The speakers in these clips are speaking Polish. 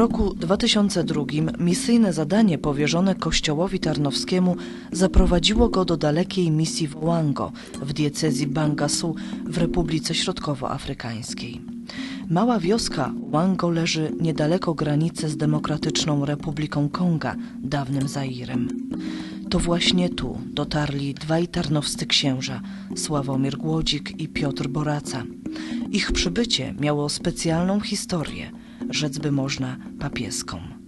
roku 2002 misyjne zadanie powierzone Kościołowi Tarnowskiemu zaprowadziło go do dalekiej misji w Oango w diecezji Bangasu w Republice Środkowoafrykańskiej. Mała wioska Oango leży niedaleko granicy z Demokratyczną Republiką Konga, dawnym Zairem. To właśnie tu dotarli dwaj tarnowscy księża, Sławomir Głodzik i Piotr Boraca. Ich przybycie miało specjalną historię, rzec by można papieską.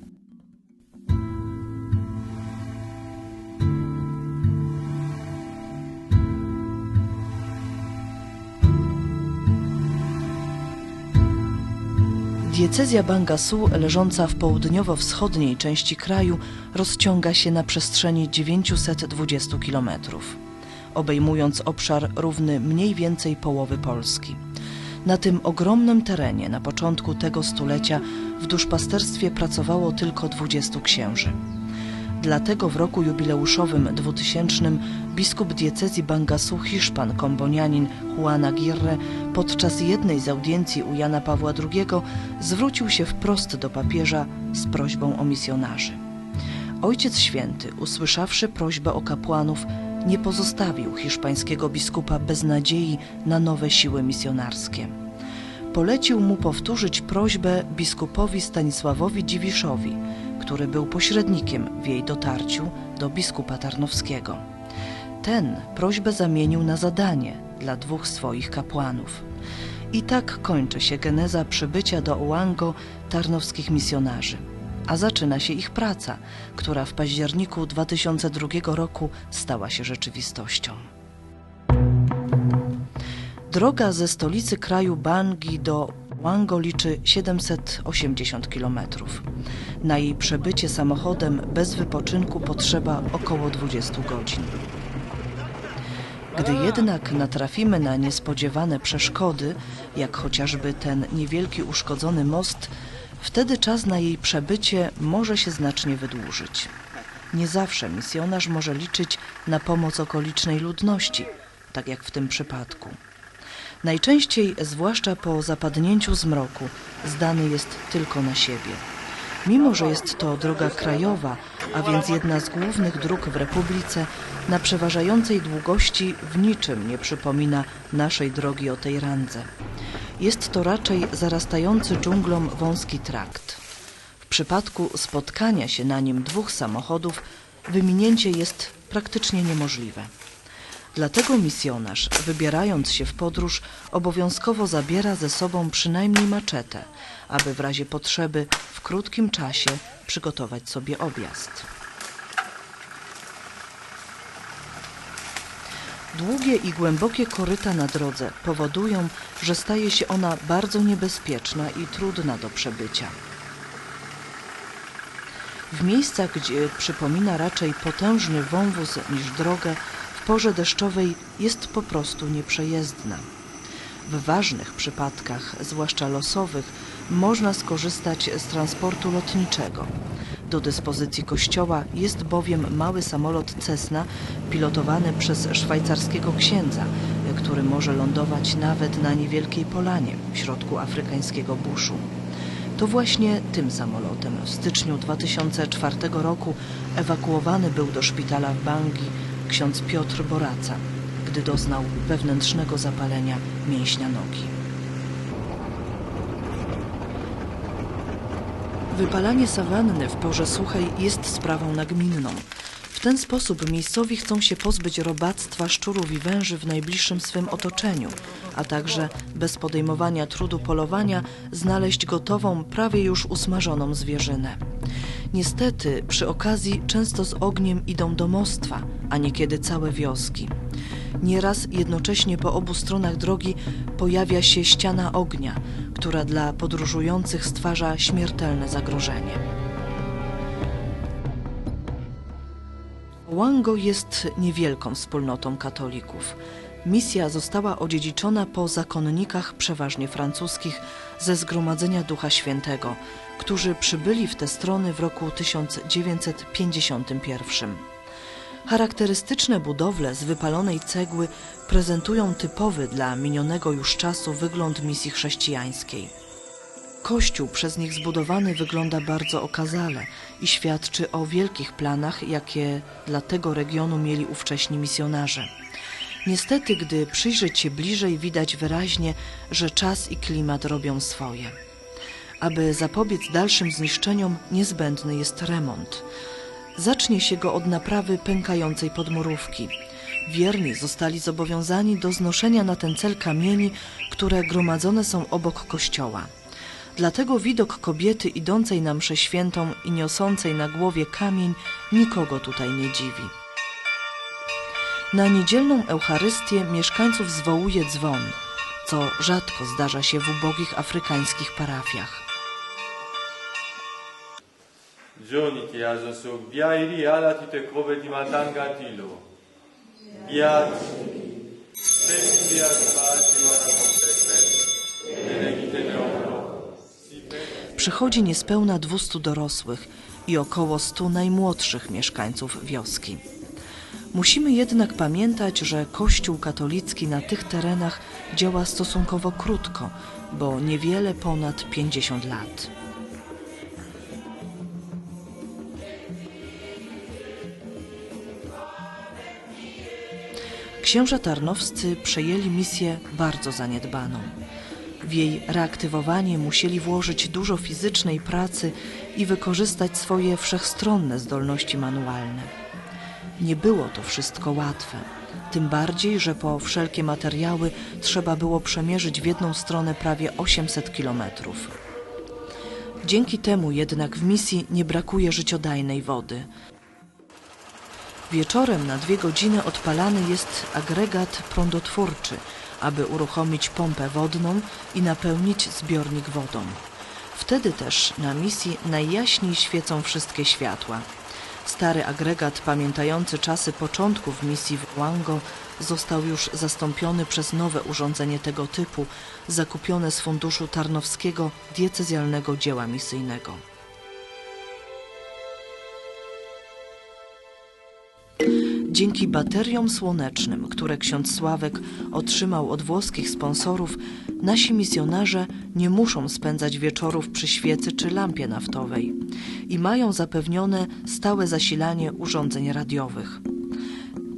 Diecezja Bangasu, leżąca w południowo-wschodniej części kraju, rozciąga się na przestrzeni 920 km, obejmując obszar równy mniej więcej połowy Polski. Na tym ogromnym terenie na początku tego stulecia w duszpasterstwie pracowało tylko 20 księży. Dlatego w roku jubileuszowym 2000 biskup diecezji Bangasu Hiszpan kombonianin Juan Aguirre podczas jednej z audiencji u Jana Pawła II zwrócił się wprost do papieża z prośbą o misjonarzy. Ojciec Święty, usłyszawszy prośbę o kapłanów, nie pozostawił hiszpańskiego biskupa bez nadziei na nowe siły misjonarskie. Polecił mu powtórzyć prośbę biskupowi Stanisławowi Dziwiszowi, który był pośrednikiem w jej dotarciu do biskupa Tarnowskiego. Ten prośbę zamienił na zadanie dla dwóch swoich kapłanów. I tak kończy się geneza przybycia do Oango tarnowskich misjonarzy a zaczyna się ich praca, która w październiku 2002 roku stała się rzeczywistością. Droga ze stolicy kraju Bangi do Wango liczy 780 km. Na jej przebycie samochodem bez wypoczynku potrzeba około 20 godzin. Gdy jednak natrafimy na niespodziewane przeszkody, jak chociażby ten niewielki uszkodzony most, Wtedy czas na jej przebycie może się znacznie wydłużyć. Nie zawsze misjonarz może liczyć na pomoc okolicznej ludności, tak jak w tym przypadku. Najczęściej, zwłaszcza po zapadnięciu zmroku, zdany jest tylko na siebie. Mimo, że jest to droga krajowa, a więc jedna z głównych dróg w Republice, na przeważającej długości w niczym nie przypomina naszej drogi o tej randze. Jest to raczej zarastający dżunglą wąski trakt. W przypadku spotkania się na nim dwóch samochodów wyminięcie jest praktycznie niemożliwe. Dlatego misjonarz, wybierając się w podróż, obowiązkowo zabiera ze sobą przynajmniej maczetę, aby w razie potrzeby w krótkim czasie przygotować sobie objazd. Długie i głębokie koryta na drodze powodują, że staje się ona bardzo niebezpieczna i trudna do przebycia. W miejscach, gdzie przypomina raczej potężny wąwóz niż drogę, w porze deszczowej jest po prostu nieprzejezdna. W ważnych przypadkach, zwłaszcza losowych, można skorzystać z transportu lotniczego. Do dyspozycji kościoła jest bowiem mały samolot Cessna pilotowany przez szwajcarskiego księdza, który może lądować nawet na niewielkiej polanie w środku afrykańskiego buszu. To właśnie tym samolotem w styczniu 2004 roku ewakuowany był do szpitala w Bangi ksiądz Piotr Boraca, gdy doznał wewnętrznego zapalenia mięśnia nogi. Wypalanie sawanny w porze suchej jest sprawą nagminną. W ten sposób miejscowi chcą się pozbyć robactwa szczurów i węży w najbliższym swym otoczeniu, a także bez podejmowania trudu polowania znaleźć gotową, prawie już usmażoną zwierzynę. Niestety przy okazji często z ogniem idą domostwa, a niekiedy całe wioski. Nieraz jednocześnie po obu stronach drogi pojawia się ściana ognia, która dla podróżujących stwarza śmiertelne zagrożenie. Wango jest niewielką wspólnotą katolików. Misja została odziedziczona po zakonnikach przeważnie francuskich ze Zgromadzenia Ducha Świętego, którzy przybyli w te strony w roku 1951. Charakterystyczne budowle z wypalonej cegły prezentują typowy dla minionego już czasu wygląd misji chrześcijańskiej. Kościół przez nich zbudowany wygląda bardzo okazale i świadczy o wielkich planach, jakie dla tego regionu mieli ówcześni misjonarze. Niestety, gdy przyjrzeć się bliżej, widać wyraźnie, że czas i klimat robią swoje. Aby zapobiec dalszym zniszczeniom, niezbędny jest remont. Zacznie się go od naprawy pękającej podmurówki. Wierni zostali zobowiązani do znoszenia na ten cel kamieni, które gromadzone są obok kościoła. Dlatego widok kobiety idącej na mszę świętą i niosącej na głowie kamień nikogo tutaj nie dziwi. Na niedzielną Eucharystię mieszkańców zwołuje dzwon, co rzadko zdarza się w ubogich afrykańskich parafiach. Giorni ti aso bia iri ala ti te kobe ti matanga tilo. Bia Senti bia spasi ora Przychodzi niespełna 200 dorosłych i około 100 najmłodszych mieszkańców wioski. Musimy jednak pamiętać, że Kościół katolicki na tych terenach działa stosunkowo krótko, bo niewiele ponad 50 lat. Księża Tarnowscy przejęli misję bardzo zaniedbaną. W jej reaktywowanie musieli włożyć dużo fizycznej pracy i wykorzystać swoje wszechstronne zdolności manualne. Nie było to wszystko łatwe, tym bardziej, że po wszelkie materiały trzeba było przemierzyć w jedną stronę prawie 800 kilometrów. Dzięki temu jednak w misji nie brakuje życiodajnej wody. Wieczorem na dwie godziny odpalany jest agregat prądotwórczy, aby uruchomić pompę wodną i napełnić zbiornik wodą. Wtedy też na misji najjaśniej świecą wszystkie światła. Stary agregat pamiętający czasy początków misji w Wango został już zastąpiony przez nowe urządzenie tego typu, zakupione z funduszu Tarnowskiego Diecezjalnego Dzieła Misyjnego. Dzięki bateriom słonecznym, które ksiądz Sławek otrzymał od włoskich sponsorów, nasi misjonarze nie muszą spędzać wieczorów przy świecy czy lampie naftowej i mają zapewnione stałe zasilanie urządzeń radiowych.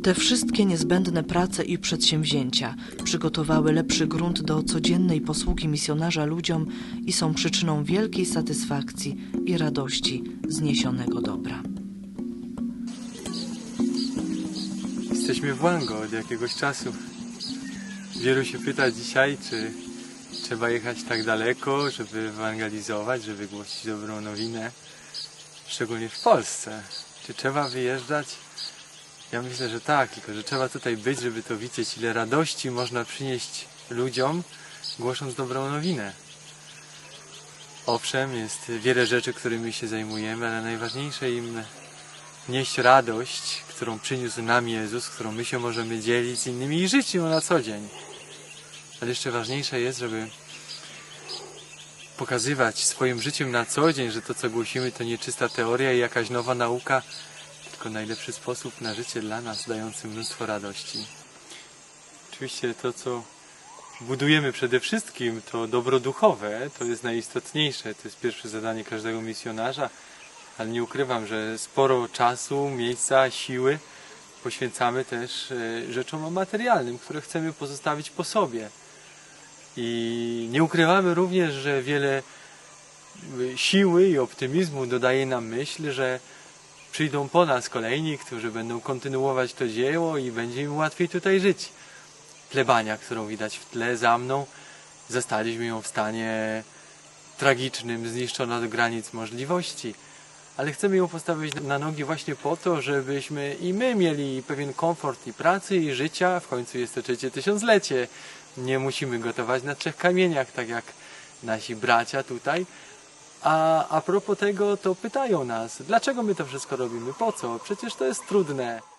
Te wszystkie niezbędne prace i przedsięwzięcia przygotowały lepszy grunt do codziennej posługi misjonarza ludziom i są przyczyną wielkiej satysfakcji i radości zniesionego dobra. Jesteśmy w Wango od jakiegoś czasu. Wielu się pyta dzisiaj, czy trzeba jechać tak daleko, żeby ewangelizować, żeby głosić dobrą nowinę, szczególnie w Polsce. Czy trzeba wyjeżdżać? Ja myślę, że tak, tylko że trzeba tutaj być, żeby to widzieć, ile radości można przynieść ludziom, głosząc dobrą nowinę. Owszem, jest wiele rzeczy, którymi się zajmujemy, ale najważniejsze im nieść radość, którą przyniósł nam Jezus, którą my się możemy dzielić z innymi i żyć ją na co dzień. Ale jeszcze ważniejsze jest, żeby pokazywać swoim życiem na co dzień, że to co głosimy to nie czysta teoria i jakaś nowa nauka, tylko najlepszy sposób na życie dla nas, dający mnóstwo radości. Oczywiście to, co budujemy przede wszystkim, to dobro duchowe, to jest najistotniejsze, to jest pierwsze zadanie każdego misjonarza, ale nie ukrywam, że sporo czasu, miejsca, siły poświęcamy też e, rzeczom materialnym, które chcemy pozostawić po sobie. I nie ukrywamy również, że wiele e, siły i optymizmu dodaje nam myśl, że przyjdą po nas kolejni, którzy będą kontynuować to dzieło i będzie im łatwiej tutaj żyć. Plebania, którą widać w tle za mną, zastaliśmy ją w stanie tragicznym, zniszczona do granic możliwości ale chcemy ją postawić na nogi właśnie po to, żebyśmy i my mieli pewien komfort i pracy, i życia. W końcu jest to trzecie tysiąclecie. Nie musimy gotować na trzech kamieniach, tak jak nasi bracia tutaj. A, a propos tego, to pytają nas, dlaczego my to wszystko robimy, po co? Przecież to jest trudne.